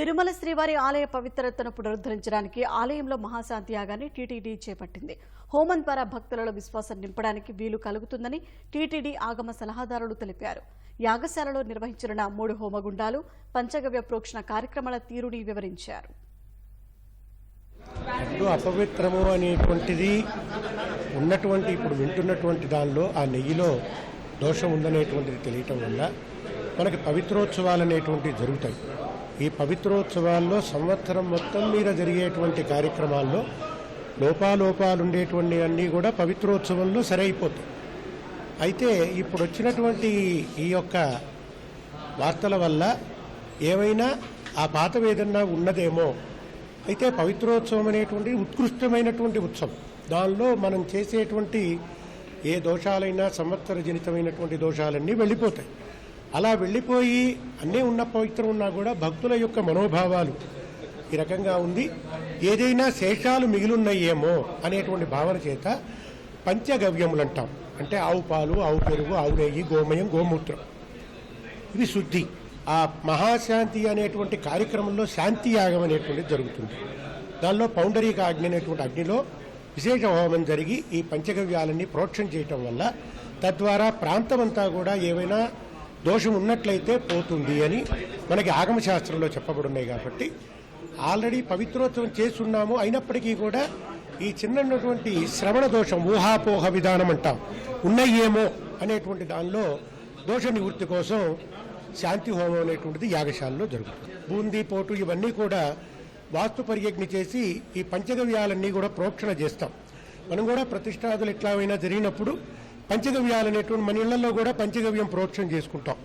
తిరుమల శ్రీవారి ఆలయ పవిత్రతను పునరుద్ధరించడానికి ఆలయంలో మహాశాంతి యాగాన్ని టీటీడీ చేపట్టింది. హోమం ద్వారా భక్తులలో విశ్వాసం నింపడానికి వీలు కలుగుతుందని టీటీడీ ఆగమ సలహాదారులు తెలిపారు. యాగశాలలో నిర్వహించనున్న మూడు హోమగుండాలు పంచగవ్య ప్రోక్షణ కార్యక్రమాల తీరుని వివరించారు. అపవిత్రము అనేటువంటిది ఉన్నటువంటి ఇప్పుడు వింటున్నటువంటి దానిలో ఆ నెయ్యిలో దోషం ఉందనేటువంటిది తెలియటం వల్ల మనకి పవిత్రోత్సవాలు అనేటువంటివి జరుగుతాయి. ఈ పవిత్రోత్సవాల్లో సంవత్సరం మొత్తం మీద జరిగేటువంటి కార్యక్రమాల్లో లోపాలోపాలు ఉండేటువంటి అన్నీ కూడా పవిత్రోత్సవంలో సరైపోతాయి. అయితే ఇప్పుడు వచ్చినటువంటి ఈ యొక్క వార్తల వల్ల ఏమైనా ఆ పాత ఏదన్నా ఉన్నదేమో. అయితే పవిత్రోత్సవం అనేటువంటి ఉత్కృష్టమైనటువంటి ఉత్సవం. దానిలో మనం చేసేటువంటి ఏ దోషాలైనా సంవత్సర జనితమైనటువంటి దోషాలన్నీ వెళ్ళిపోతాయి. అలా వెళ్ళిపోయి అన్నీ ఉన్న పవిత్రం ఉన్నా కూడా భక్తుల యొక్క మనోభావాలు ఈ రకంగా ఉంది. ఏదైనా శేషాలు మిగిలిన్నాయేమో అనేటువంటి భావన చేత పంచగవ్యములు అంటాం అంటే ఆవు పాలు ఆవు పెరుగు ఆవు నెయ్యి గోమయం గోమూత్రం. ఇది శుద్ధి. ఆ మహాశాంతి అనేటువంటి కార్యక్రమంలో శాంతి యాగం అనేటువంటిది జరుగుతుంది. దానిలో పౌండరీక అగ్ని అనేటువంటి అగ్నిలో విశేష హోమం జరిగి ఈ పంచగవ్యాలన్నీ ప్రోక్షణ చేయటం వల్ల తద్వారా ప్రాంతమంతా కూడా ఏవైనా దోషం ఉన్నట్లయితే పోతుంది అని మనకి ఆగమ శాస్త్రంలో చెప్పబడున్నాయి కాబట్టి ఆల్రెడీ పవిత్రోత్సవం చేస్తున్నాము. అయినప్పటికీ కూడా ఈ చిన్నటువంటి శ్రవణ దోషం ఊహాపోహ విధానం అంటాం. ఉన్నాయేమో అనేటువంటి దానిలో దోష నివృత్తి కోసం శాంతి హోమం అనేటువంటిది యాగశాలలో జరుగుతుంది. బూందీ పోటు ఇవన్నీ కూడా వాస్తు పరియజ్ఞ చేసి ఈ పంచగవ్యాలన్నీ కూడా ప్రోక్షణ చేస్తాం. మనం కూడా ప్రతిష్టాదులు ఎట్లావైనా జరిగినప్పుడు పంచగవ్యాలు అనేటువంటి మన ఇళ్ళలో కూడా పంచగవ్యం ప్రోక్షణ చేసుకుంటాం.